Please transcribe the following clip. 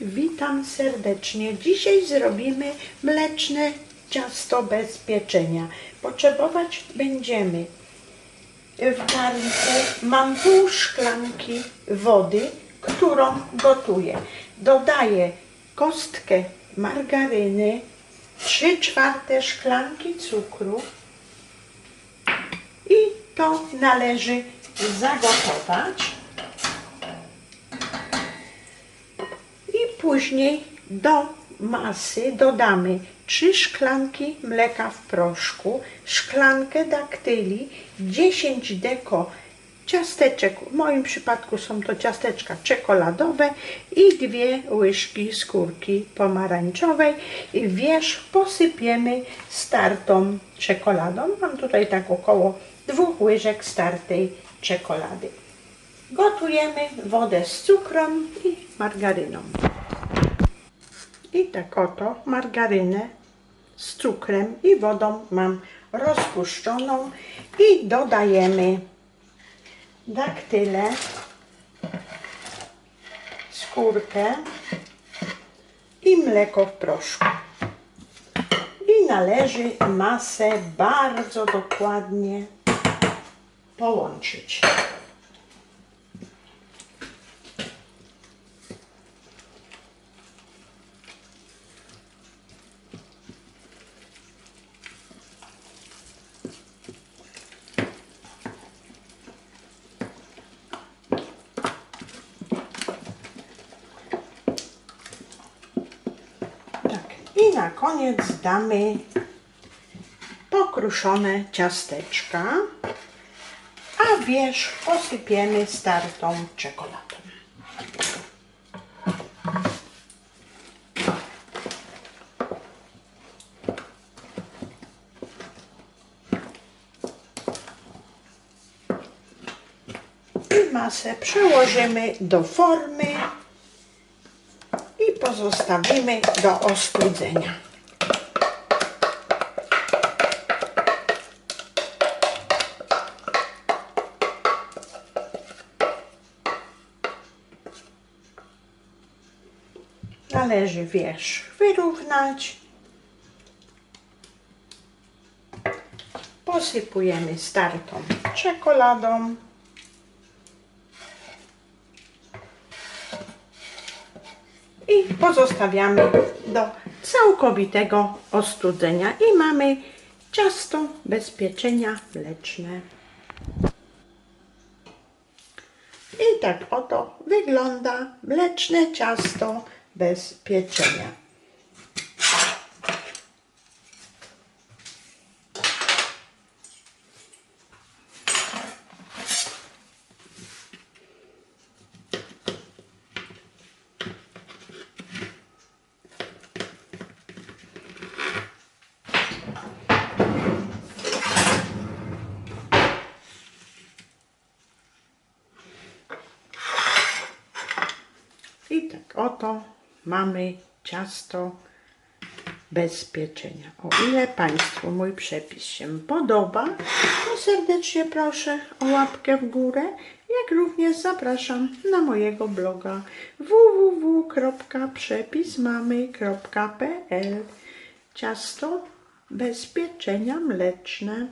Witam serdecznie. Dzisiaj zrobimy mleczne ciasto bez pieczenia. Potrzebować będziemy w garnku mam pół szklanki wody, którą gotuję. Dodaję kostkę margaryny, 3 czwarte szklanki cukru i to należy zagotować. I później do masy dodamy 3 szklanki mleka w proszku, szklankę daktyli, 10 deko ciasteczek, w moim przypadku są to ciasteczka czekoladowe i dwie łyżki skórki pomarańczowej i wierzch posypiemy startą czekoladą. Mam tutaj tak około dwóch łyżek startej czekolady. Gotujemy wodę z cukrem i margaryną. Tak oto margarynę z cukrem i wodą mam rozpuszczoną i dodajemy daktyle, skórkę i mleko w proszku. I należy masę bardzo dokładnie połączyć. Tak. I na koniec damy pokruszone ciasteczka, a wierzch posypiemy startą czekoladą. I masę przełożymy do formy i pozostawimy do ostudzenia. Należy wierzch wyrównać. Posypujemy startą czekoladą. I pozostawiamy do całkowitego ostudzenia i mamy ciasto bez pieczenia mleczne. I tak oto wygląda mleczne ciasto bez pieczenia. I tak oto mamy ciasto bez pieczenia. O ile Państwu mój przepis się podoba, to serdecznie proszę o łapkę w górę, jak również zapraszam na mojego bloga www.przepismamy.pl Ciasto bez pieczenia mleczne.